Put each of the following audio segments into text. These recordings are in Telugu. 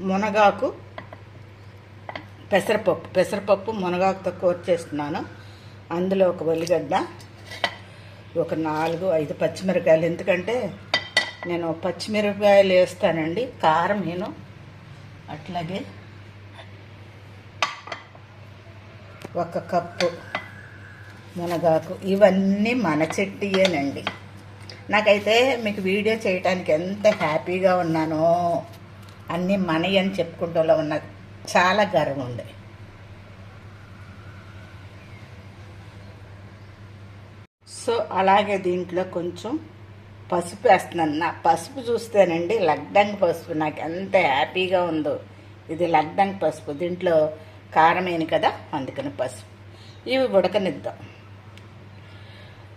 మునగాకు పెసరపప్పు. పెసరపప్పు మునగాకుతో కూర చేస్తున్నాను. అందులో ఒక ఉల్లిగడ్డ ఒక నాలుగు ఐదు పచ్చిమిరపకాయలు. ఎందుకంటే నేను పచ్చిమిరపకాయలు వేస్తానండి. కారం నేను అట్లాగే ఒక కప్పు మునగాకు. ఇవన్నీ మన చెట్టియేనండి. నాకైతే మీకు వీడియో చేయడానికి ఎంత హ్యాపీగా ఉన్నానో. అన్నీ మనవి అని చెప్పుకుంటూ ఉన్న చాలా గర్వం ఉంది. సో అలాగే దీంట్లో కొంచెం పసుపు వేస్తున్నాను. నా పసుపు చూస్తేనండి లగ్డంగ్ పసుపు. నాకు ఎంత హ్యాపీగా ఉందో. ఇది లగ్డంగ్ పసుపు. దీంట్లో కారమేని కదా? అందుకని పసుపు. ఇవి ఉడకనిద్దాం.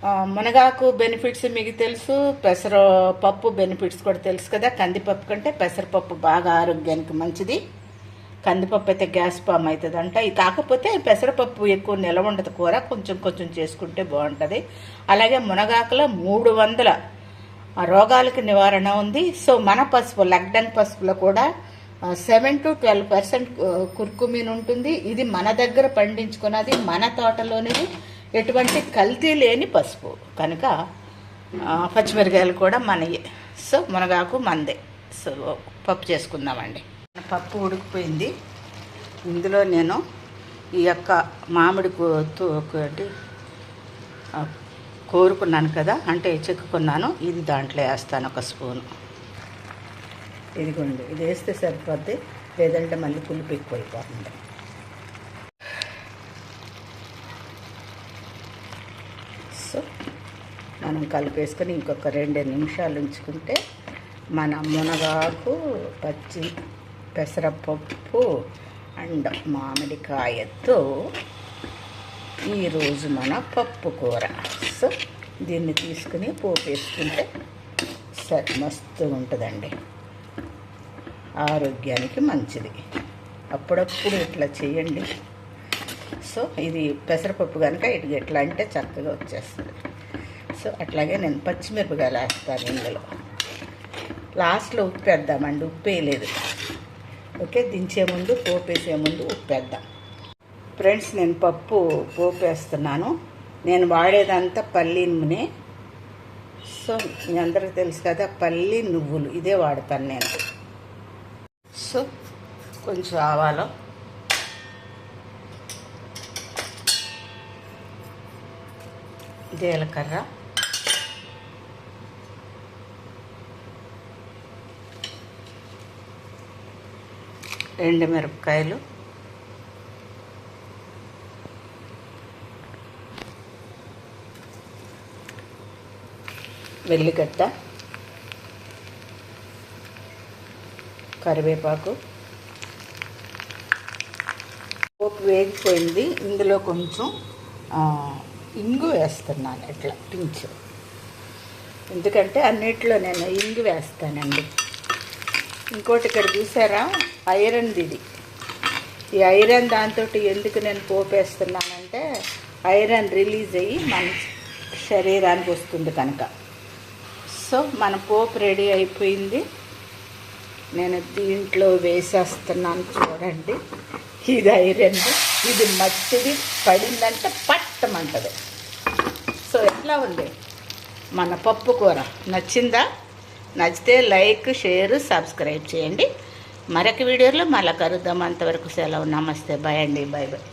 మునగాకు బెనిఫిట్స్ మీకు తెలుసు పెసర పప్పు బెనిఫిట్స్ కూడా తెలుసు కదా. కందిపప్పు కంటే పెసరపప్పు బాగా ఆరోగ్యానికి మంచిది. కందిపప్పు అయితే గ్యాస్ పామ్ అవుతుంది అంట ఇది కాకపోతే పెసరపప్పు ఎక్కువ నిలవ ఉండదు కూర. కొంచెం కొంచెం చేసుకుంటే బాగుంటుంది. అలాగే మునగాకులో మూడు వందల రోగాలకు నివారణ ఉంది. సో మన పసుపు లగ్డన్ పసుపులో కూడా seven to twelve percent curcumin ఉంటుంది ఇది మన దగ్గర పండించుకున్నది మన తోటలోనిది. ఎటువంటి కల్తీ లేని పసుపు. కనుక పచ్చిమిరకాయలు కూడా మనయే. సో మునగాకు మందే. సో పప్పు చేసుకుందామండి. పప్పు ఉడికిపోయింది. ఇందులో నేను ఈ యొక్క మామిడి కో- ఒకటి కోరుకున్నాను కదా అంటే చెక్కుకున్నాను. ఇది దాంట్లో వేస్తాను ఒక స్పూను. ఇదిగోండి ఇది వేస్తే సరిపోద్ది. లేదంటే మళ్ళీ పులుపు ఎక్కువ అయిపోతుంది మనం కలిపేసుకొని ఇంకొక రెండు నిమిషాలు ఉంచుకుంటే మన మునగాకు పచ్చి పెసరపప్పు అండ్ మామిడికాయతో ఈరోజు మన పప్పు కూర. సో దీన్ని తీసుకుని పోపు వేసుకుంటే సరే మస్తు ఉంటుందండి. ఆరోగ్యానికి మంచిది. అప్పుడప్పుడు ఇట్లా చేయండి. సో ఇది పెసరపప్పు కనుక ఇటు ఎట్లా అంటే చక్కగా వచ్చేస్తుంది. సో అట్లాగే నేను పచ్చిమిరపకాయలు వేస్తాను ఇందులో. లాస్ట్లో ఉప్పు వేద్దామండి ఉప్పు వేయలేదు ఓకే దించే ముందు పోపు వేసే ముందు ఉప్పు వేద్దాం ఫ్రెండ్స్ నేను పప్పు పోపు వేస్తున్నాను నేను వాడేదంతా పల్లి నూనె సో మీ అందరికీ తెలుసు కదా పల్లి నువ్వులు ఇదే వాడతాను నేను. సో కొంచెం ఆవాలు. జీలకర్ర. ఎండు మిరపకాయలు వెల్లిగడ్డ. కరివేపాకు. పోపు వేగిపోయింది. ఇందులో కొంచెం ఇంగు వేస్తున్నాను. ఇట్లా పించు. ఎందుకంటే అన్నిట్లో నేను ఇంగు వేస్తానండి. ఇంకోటి ఇక్కడ చూసారా? ఐరన్ ఇది. ఈ ఐరన్ దాంతో ఎందుకు నేను పోపేస్తున్నానంటే ఐరన్ రిలీజ్ అయ్యి మన శరీరానికి వస్తుంది కనుక. సో మన పోపు రెడీ అయిపోయింది. నేను దీంట్లో వేసేస్తున్నాను చూడండి. ఇది ఐరన్ ఇది మట్టిది. పడిందంటే పట్టమంటది. సో ఎట్లా ఉంది? మన పప్పు కూర నచ్చిందా? నచ్చితే లైక్ షేర్ సబ్స్క్రైబ్ చేయండి. మరొక వీడియోలో మళ్ళీ కలుద్దాం. అంతవరకు సెలవు. నమస్తే. బాయ్ అండి. Bye bye.